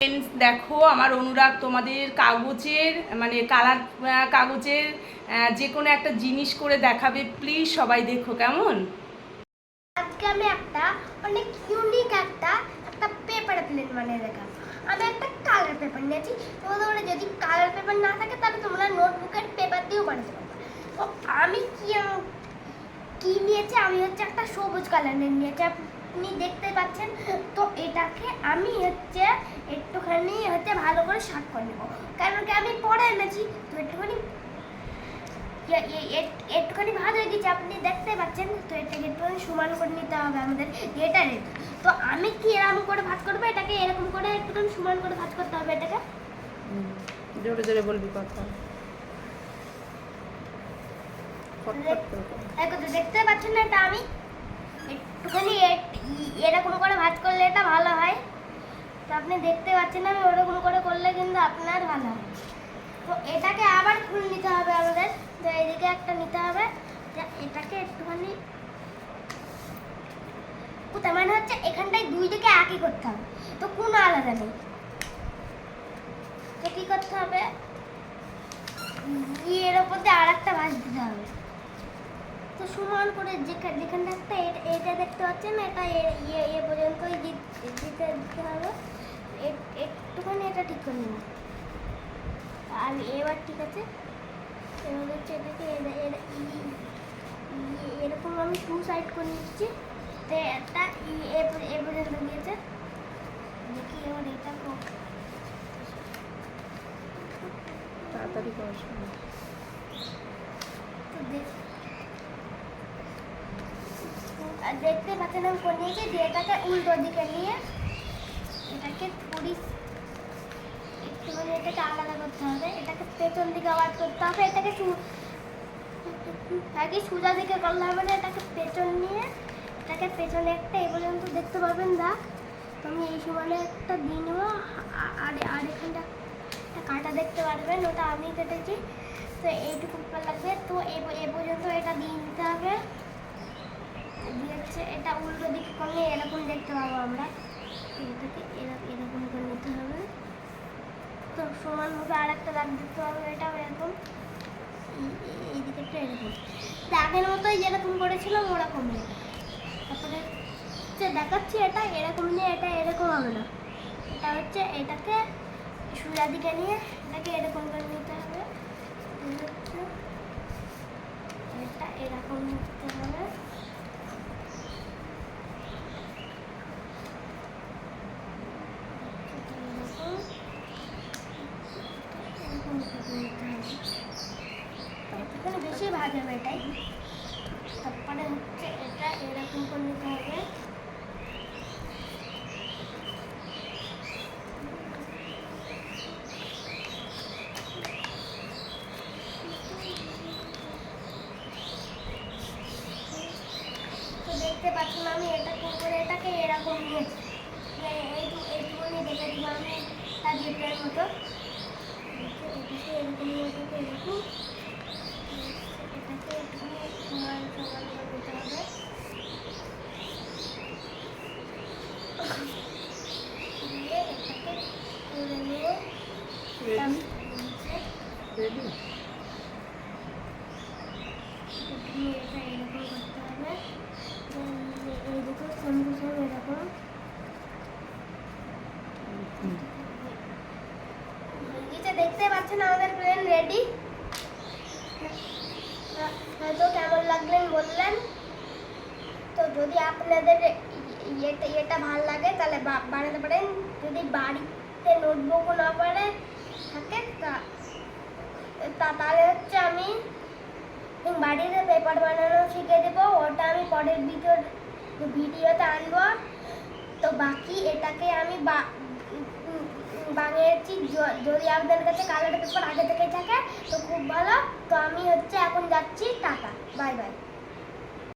Friends, দেখো আমার অনুরাগ তোমাদের কাগজের মানে কালার কাগজের যে কোনো একটা জিনিস করে দেখাবে প্লিজ সবাই দেখো কেমন? আজকে আমি একটা অনেক ইউনিক একটা একটা পেপার প্লেট বানিয়ে দেখাবো। আমি একটা কালার পেপার নিয়েছি তোমাদের যদি কালার পেপার না থাকে তাহলে তোমরা নোটবুকের পেপার দিয়েও বানাতে পারবে। তো আমি কি কি নিয়েছি? আমি হচ্ছে একটা সবুজ কালারের নিয়েছি আপনি দেখতে পাচ্ছেন তো এটাকে আমি হচ্ছে একটুখানি হচ্ছে ভালো করে শার্ট করে নেব। কারণ কি আমি পরে এনেছি তো একটুখানি এ- এ- একটুখানি ভাজ হয়ে গেছে আপনি দেখতে পাচ্ছেন তো এটাকে একটুখানি সমান করে নিতে হবে আমাদের এটারে তো আমি কি এরকম করে ভাজ করব? এটাকে এরকম করে একটুখানি সমান করে ভাজ করতে হবে এটাকে। জোরে জোরে বলবি কথা। দেখতে পাচ্ছেন না এটা আমি? একটুখানি এরকম করে ভাজ করলে এটা ভালো হয়। তো আপনি দেখতে পাচ্ছেন আমি ওরকম করে করলে কিন্তু আপনার ভালো হয়। তো এটাকে আবার ফুল নিতে হবে আমাদের। তো এইদিকে একটা নিতে হবে। এটাকে একটুখানি কোথায় মানে হচ্ছে এখানটায় দুই দিকে একই করতে হবে। তো কোনো আলাদা নেই। তো কি করতে হবে? এর ওপর দিয়ে আর একটা ভাঁজ দিতে হবে। সমান করে যেখানে যেখানটা একটা এটা- এটা দেখতে পাচ্ছেন এটা ইয়ে এ পর্যন্তই দিতে দিতে হবে। একটুখানি এটা ঠিক করে নেব আর এবার ঠিক আছে? এবার হচ্ছে এটাকে এরকম আমি টু সাইড করে নিচ্ছি। তো একটা ই- এ পর্যন্ত দিয়েছে। দেখি এবার এটা তাড়াতাড়ি পড়াশোনা তো দেখ আর দেখতে পাচ্ছেন, আমি করে নিয়েছি দিয়ে এটাকে উল্টো দিকে নিয়ে এটাকে পুরি একটুখানি এটাকে আলাদা করতে হবে, এটাকে পেছন দিকে আবার করতে হবে, এটাকে আগে সোজা দিকে করলে হবে না, এটাকে পেছন নিয়ে, এটাকে পেছনে একটা, এ পর্যন্ত দেখতে পাবেন দাগ আমি এই সমানে একটা দিয়ে নেব, আর আর এখানটা একটা কাটা দেখতে পারবেন, ওটা আমি কেটেছি, তো এইটুকু লাগবে, তো এ পর্যন্ত এটা দিয়ে নিতে হবে। দিয়ে হচ্ছে, এটা উল্টো দিকে করলে এরকম দেখতে পাবো আমরা। এটাকে এরকম এরকম করে নিতে হবে। তো সমানভাবে আর একটা দাগ দিতে হবে এটাও এরকম। এই- দিকেরটা এরকম। দাগের মতোই যেরকম করেছিলাম ওরকমই তারপরে হচ্ছে দেখাচ্ছি এটা, এরকম নিয়ে এটা এরকম হবে না। এটা হচ্ছে এটাকে সোজা দিকে নিয়ে এটাকে এরকম করে নিতে হবে। এটা এরকম নিতে হবে এটা এরকম। এরকম করে নিতে হবে। একটুখানি বেশি ভাজাবে এটাই তারপরে হচ্ছে এটা এরকম করে নিতে হবে। দেখতে পাচ্ছেন আমি এটা করে, এটাকে এরকম নিয়েছি এইটু এইটুকুনি দেখে দিব আমি। তার মতো। এরকম এরকম এটাকে একটুখানি সমান সমান করে দিতে হবে দিয়ে এটাকে করে নিয়ে রেডি রেডি প্রথমে এটা এরকম করতে হবে এই দুটো সেম টু সেম এরকম এটা দেখতে পাচ্ছেন আমাদের প্লেন রেডি হয়তো কেমন লাগলেন বললেন, তো যদি আপনাদের এটা এটা ভালো লাগে, তাহলে বানাতে পারেন। যদি বাড়িতে নোটবুকও না পারে থাকে, তা- তাহলে হচ্ছে আমি বাড়িতে পেপার বানানো শিখে দেবো। ওটা আমি পরের ভিডিও ভিডিওতে আনব। তো বাকি এটাকে আমি বানিয়েছি। যদি আপনাদের কাছে কালার পেপার আগে থেকে থাকে, তো খুব ভালো। তো আমি হচ্ছে এখন যাচ্ছি। টাটা। Bye bye.